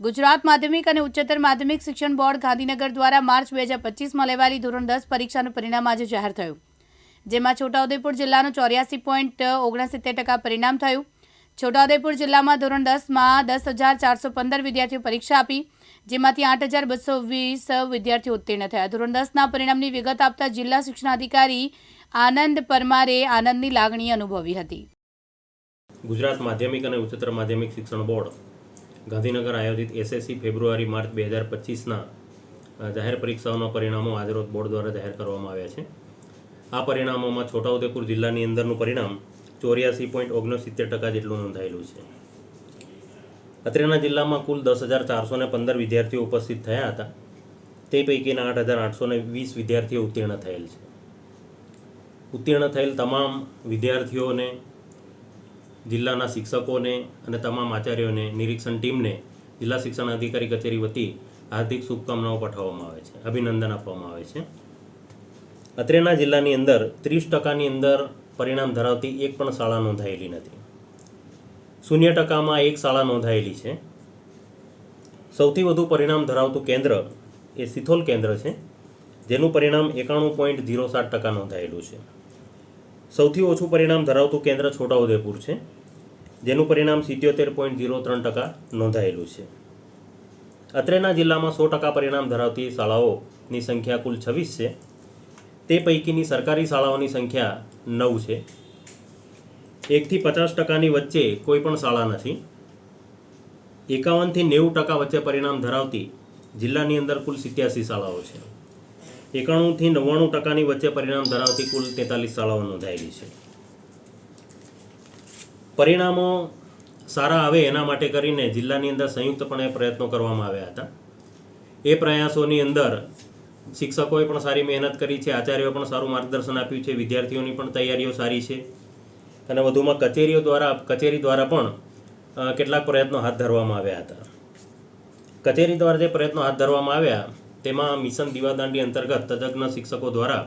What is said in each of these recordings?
ગુજરાત માધ્યમિક અને ઉચ્ચતર માધ્યમિક શિક્ષણ બોર્ડ ગાંધીનગર દ્વારા માર્ચ બે હજાર પચીસમાં લેવાયેલી ધોરણ દસ પરીક્ષાનું પરિણામ આજે જાહેર થયું. જેમાં છોટાઉદેપુર જિલ્લાનું ચોર્યાસી પોઈન્ટ ઓગણસિત્તેર ટકા પરિણામ થયું. છોટાઉદેપુર જિલ્લામાં ધોરણ દસમાં દસ હજાર ચારસો પંદર વિદ્યાર્થીઓ પરીક્ષા આપી, જેમાંથી આઠ હજાર બસો વીસ વિદ્યાર્થીઓ ઉત્તીર્ણ થયા. ધોરણ દસના પરિણામની વિગત આપતા જિલ્લા શિક્ષણાધિકારી આનંદ પરમારે આનંદની લાગણી અનુભવી હતી. ગુજરાત માધ્યમિક અને ઉચ્ચતર માધ્યમિક શિક્ષણ બોર્ડ ગાંધીનગર આયોજિત એસએસસી ફેબ્રુઆરી માર્ચ બે હજાર પચીસના જાહેર પરીક્ષાઓના પરિણામો આજરોજ બોર્ડ દ્વારા જાહેર કરવામાં આવ્યા છે. આ પરિણામોમાં છોટાઉદેપુર જિલ્લાની અંદરનું પરિણામ ચોર્યાસી પોઈન્ટ ઓગણસિત્તેર ટકા જેટલું નોંધાયેલું છે. અત્રેના જિલ્લામાં કુલ દસ હજાર ચારસો ને પંદર વિદ્યાર્થીઓ ઉપસ્થિત થયા હતા. તે પૈકીના આઠ હજાર આઠસો ને વીસ વિદ્યાર્થીઓ ઉત્તીર્ણ થયેલ છે. ઉત્તીર્ણ થયેલ તમામ વિદ્યાર્થીઓને જિલ્લાના શિક્ષકોને અને તમામ આચાર્યોને, નિરીક્ષણ ટીમને જિલ્લા શિક્ષણ અધિકારી કચેરી વતી હાર્દિક શુભકામનાઓ પાઠવવામાં આવે છે, અભિનંદન આપવામાં આવે છે. અત્રેના જિલ્લાની અંદર ત્રીસ ટકાની અંદર પરિણામ ધરાવતી એક પણ શાળા નોંધાયેલી નથી. શૂન્ય ટકામાં એક શાળા નોંધાયેલી છે. સૌથી વધુ પરિણામ ધરાવતું કેન્દ્ર એ સિથોલ કેન્દ્ર છે, જેનું પરિણામ એકાણું પોઈન્ટ ઝીરો સાત ટકા નોંધાયેલું છે. સૌથી ઓછું પરિણામ ધરાવતું કેન્દ્ર છોટાઉદેપુર છે, જેનું પરિણામ સિત્યોતેર પોઈન્ટ ઝીરો ત્રણ ટકા નોંધાયેલું છે. અત્રેના જિલ્લામાં સો ટકા પરિણામ ધરાવતી શાળાઓની સંખ્યા કુલ છવ્વીસ છે. તે પૈકીની સરકારી શાળાઓની સંખ્યા નવ છે. એકથી પચાસ ટકાની વચ્ચે કોઈ પણ શાળા નથી. એકાવનથી નેવું ટકા વચ્ચે પરિણામ ધરાવતી જિલ્લાની અંદર કુલ સિત્યાસી શાળાઓ છે. એકાણુંથી નવ્વાણું ટકાની વચ્ચે પરિણામ ધરાવતી કુલ તેતાલીસ શાળાઓ નોંધાયેલી છે. પરિણામો સારા આવે એના માટે કરીને જિલ્લાની અંદર સંયુક્તપણે પ્રયત્નો કરવામાં આવ્યા હતા. એ પ્રયાસોની અંદર શિક્ષકોએ પણ સારી મહેનત કરી છે, આચાર્યોએ પણ સારું માર્ગદર્શન આપ્યું છે, વિદ્યાર્થીઓની પણ તૈયારીઓ સારી છે અને વધુમાં કચેરીઓ દ્વારા, કચેરી દ્વારા પણ કેટલાક પ્રયત્નો હાથ ધરવામાં આવ્યા હતા. કચેરી દ્વારા જે પ્રયત્નો હાથ ધરવામાં આવ્યા તેમાં મિશન દીવાદાંડી અંતર્ગત તજજ્ઞ શિક્ષકો દ્વારા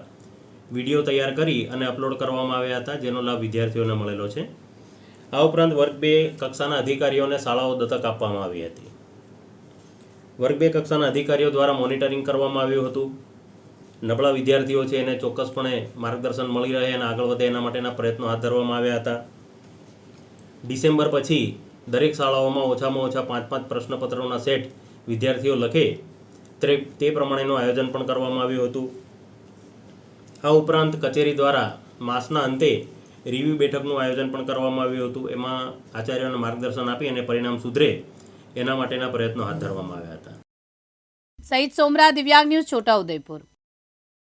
વીડિયો તૈયાર કરી અને અપલોડ કરવામાં આવ્યા હતા, જેનો લાભ વિદ્યાર્થીઓને મળેલો છે. આ ઉપરાંત વર્ગ બે કક્ષાના અધિકારીઓને શાળાઓ દત્તક આપવામાં આવી હતી. વર્ગ બે કક્ષાના અધિકારીઓ દ્વારા મોનિટરિંગ કરવામાં આવ્યું હતું. નબળા વિદ્યાર્થીઓ છે, એને ચોક્કસપણે માર્ગદર્શન મળી રહે અને આગળ વધે એના માટેના પ્રયત્નો હાથ ધરવામાં આવ્યા હતા. ડિસેમ્બર પછી દરેક શાળાઓમાં ઓછામાં ઓછા પાંચ પાંચ પ્રશ્નપત્રોના સેટ વિદ્યાર્થીઓ લખે તે તે પ્રમાણેનું આયોજન પણ કરવામાં આવ્યું હતું. આ ઉપરાંત કચેરી દ્વારા માસના અંતે રિવ્યૂ બેઠકનું આયોજન પણ કરવામાં આવ્યું હતું. એમાં આચાર્યોને માર્ગદર્શન આપી અને પરિણામ સુધરે એના માટેના પ્રયત્નો હાથ ધરવામાં આવ્યા હતા. સહિત સોમરા દિવ્યાંગ ન્યૂઝ છોટાઉદેપુર.